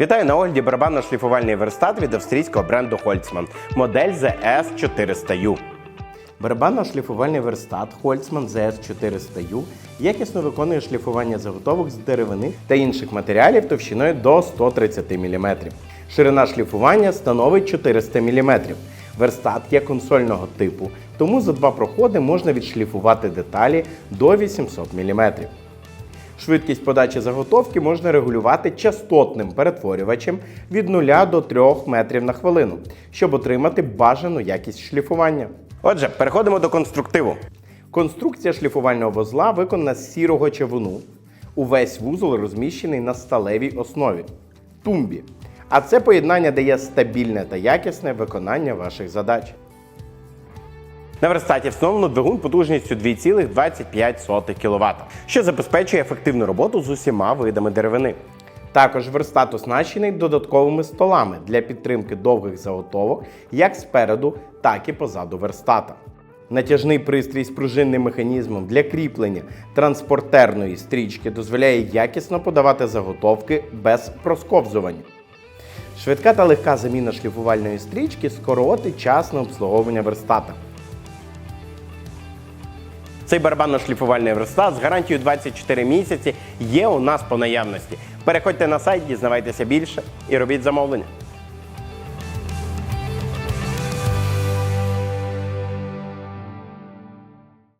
Вітаю на огляді барабанно-шліфувальний верстат від австрійського бренду Holtzmann, модель ZS400U. Барабанно-шліфувальний верстат Holtzmann ZS400U якісно виконує шліфування заготовок з деревини та інших матеріалів товщиною до 130 мм. Ширина шліфування становить 400 мм. Верстат є консольного типу, тому за два проходи можна відшліфувати деталі до 800 мм. Швидкість подачі заготовки можна регулювати частотним перетворювачем від 0 до 3 метрів на хвилину, щоб отримати бажану якість шліфування. Отже, переходимо до конструктиву. Конструкція шліфувального вузла виконана з сірого чавуну. Увесь вузол розміщений на сталевій основі тумбі. А це поєднання дає стабільне та якісне виконання ваших задач. На верстаті встановлено двигун потужністю 2,25 кВт, що забезпечує ефективну роботу з усіма видами деревини. Також верстат оснащений додатковими столами для підтримки довгих заготовок як спереду, так і позаду верстата. Натяжний пристрій з пружинним механізмом для кріплення транспортерної стрічки дозволяє якісно подавати заготовки без просковзування. Швидка та легка заміна шліфувальної стрічки скоротить час на обслуговування верстата. Цей барабанно-шліфувальний верстат з гарантією 24 місяці є у нас по наявності. Переходьте на сайт, дізнавайтеся більше і робіть замовлення.